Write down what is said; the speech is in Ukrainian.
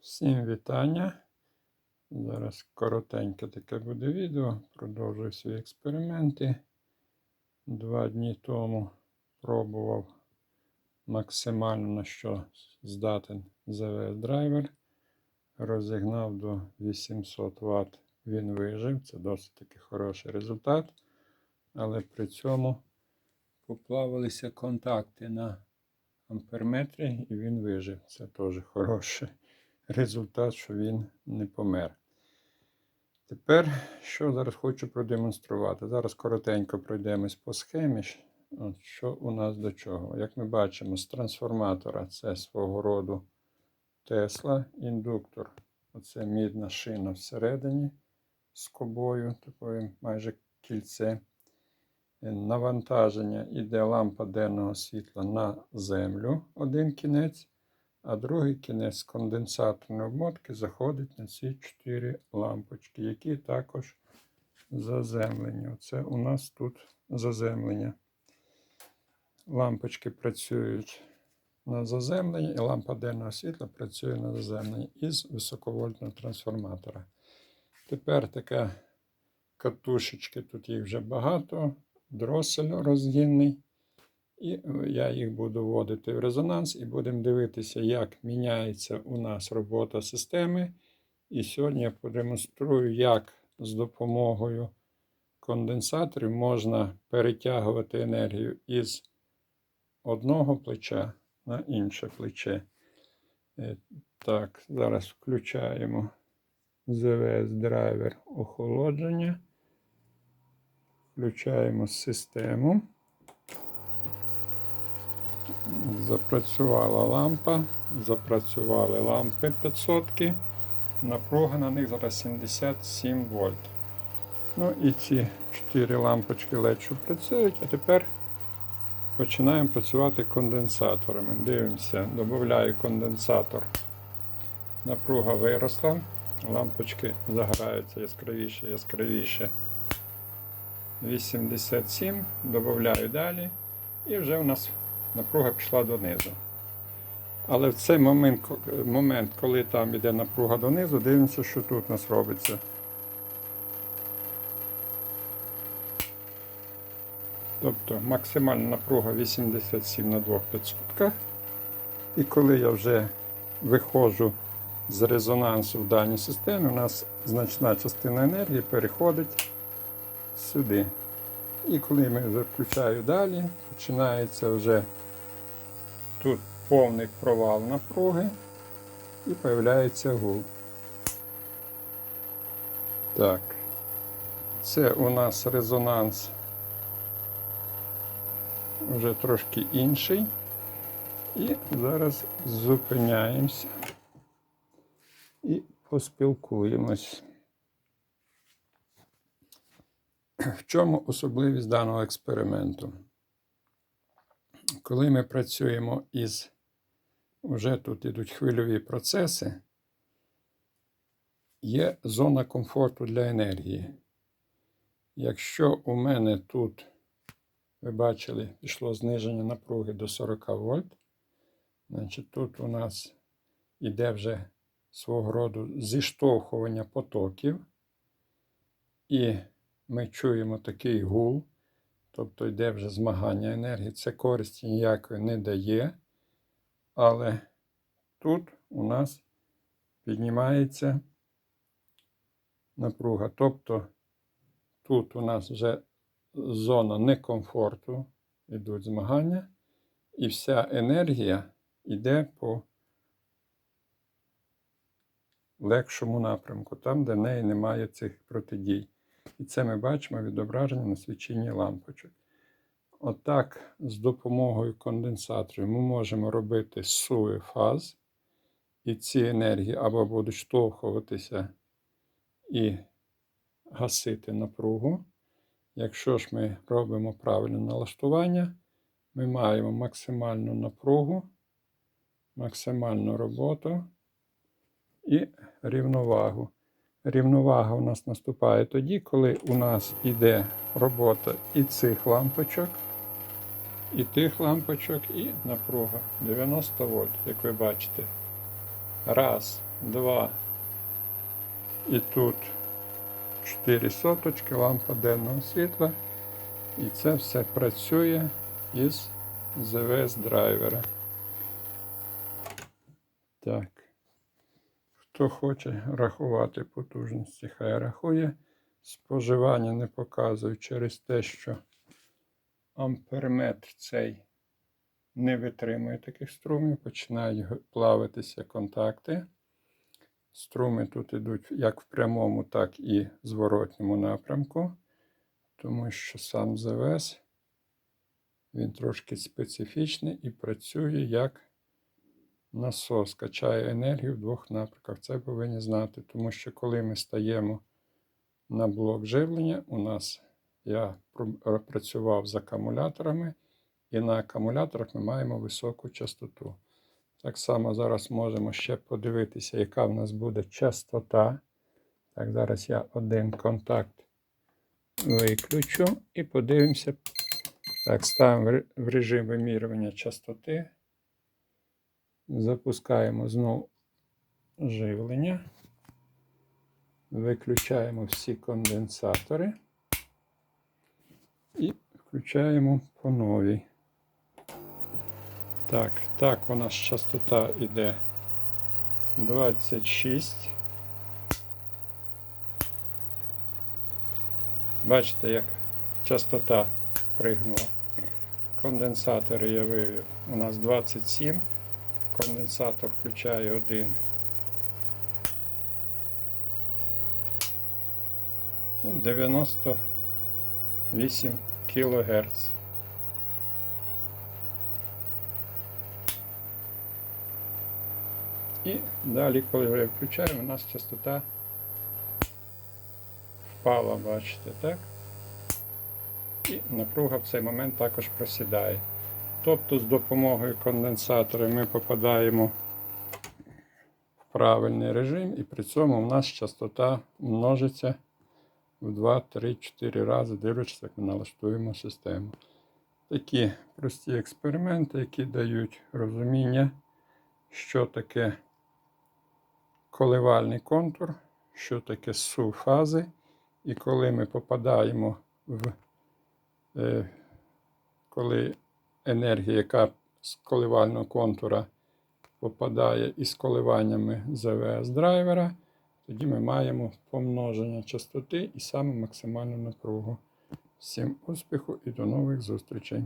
Всім вітання. Зараз коротеньке таке буде відео. Продовжую свої експерименти. Два дні тому пробував максимально на що здатен ZVS драйвер. Розігнав до 800 Вт. Він вижив. Це досить таки хороший результат. Але при цьому поплавилися контакти на амперметрі і він вижив. Це теж хороший результат, що він не помер. Тепер, що зараз хочу продемонструвати. Зараз коротенько пройдемось по схемі. Що у нас до чого? Як ми бачимо, з трансформатора це свого роду Тесла, індуктор. Оце мідна шина всередині з кобою, такою майже кільце. Навантаження іде лампа денного світла на землю, один кінець, а другий кінець конденсаторної обмотки заходить на ці чотири лампочки, які також заземлені. Оце у нас тут заземлення. Лампочки працюють на заземленні, і лампа денного світла працює на заземленні із високовольтного трансформатора. Тепер така катушечки, тут їх вже багато, дросель розгінний. І я їх буду вводити в резонанс і будемо дивитися, як міняється у нас робота системи. І сьогодні я продемонструю, як з допомогою конденсаторів можна перетягувати енергію із одного плеча на інше плече. Е, Так, зараз включаємо ZVS драйвер охолодження. Включаємо систему. Запрацювала лампа, запрацювали лампи 500. Напруга на них зараз 77 вольт. Ну і ці 4 лампочки LED, працюють, а тепер починаємо працювати конденсаторами. Дивимося, додаю конденсатор. Напруга виросла, лампочки загораються яскравіше, яскравіше. 87, додаю далі, і вже у нас напруга пішла донизу. Але в цей момент, момент, коли там йде напруга донизу, дивимося, що тут у нас робиться. Тобто максимальна напруга 87 на 2500. І коли я вже виходжу з резонансу в даній системі, у нас значна частина енергії переходить сюди. І коли ми вже включаю далі, починається вже тут повний провал напруги і появляється гул. Так, це у нас резонанс вже трошки інший. І зараз зупиняємося і поспілкуємось. В чому особливість даного експерименту? Коли ми працюємо із, вже тут йдуть хвильові процеси, є зона комфорту для енергії. Якщо у мене тут, ви бачили, пішло зниження напруги до 40 вольт, значить тут у нас йде вже свого роду зіштовхування потоків. І ми чуємо такий гул, тобто йде вже змагання енергії. Це користі ніякої не дає. Але тут у нас піднімається напруга. Тобто тут у нас вже зона некомфорту, йдуть змагання, і вся енергія йде по легшому напрямку, там, де в неї немає цих протидій. І це ми бачимо відображення на свіченні лампочок. Отак, з допомогою конденсаторів ми можемо робити суви фаз, і ці енергії або будуть штовхуватися і гасити напругу. Якщо ж ми робимо правильне налаштування, ми маємо максимальну напругу, максимальну роботу і рівновагу. Рівновага у нас наступає тоді, коли у нас йде робота і цих лампочок, і тих лампочок, і напруга 90 вольт, як ви бачите. Раз. 2. І тут 4 соточки, лампа денного світла. І це все працює із ЗВС драйвера. Так. Хто хоче рахувати потужності, хай рахує. Споживання не показую через те, що амперметр цей не витримує таких струмів, починають плавитися контакти. Струми тут йдуть як в прямому, так і зворотньому напрямку, тому що сам ЗВС він трошки специфічний і працює як насос, качає енергію в двох напрямках. Це повинні знати, тому що коли ми стаємо на блок живлення, у нас я працював з акумуляторами, і на акумуляторах ми маємо високу частоту. Так само зараз можемо ще подивитися, яка в нас буде частота. Так, зараз я один контакт виключу і подивимося. Так, ставимо в режим вимірювання частоти. Запускаємо знову живлення. Виключаємо всі конденсатори і включаємо по новій. Так, так, у нас частота йде 26. Бачите, як частота пригнула. Конденсатори я вивів. У нас 27. Конденсатор включає один. Ну, 98 кГц. І далі, коли я включаю, у нас частота впала, бачите, так? І напруга в цей момент також просідає. Тобто з допомогою конденсатора ми попадаємо в правильний режим, і при цьому у нас частота множиться в 2, 3, 4 рази, дивлячись, як ми налаштуємо систему. Такі прості експерименти, які дають розуміння, що таке коливальний контур, що таке су-фази, і коли ми попадаємо в е, коли енергія, яка з коливального контура попадає із коливаннями ЗВС драйвера, тоді ми маємо помноження частоти і саме максимальну напругу. Всім успіху і до нових зустрічей!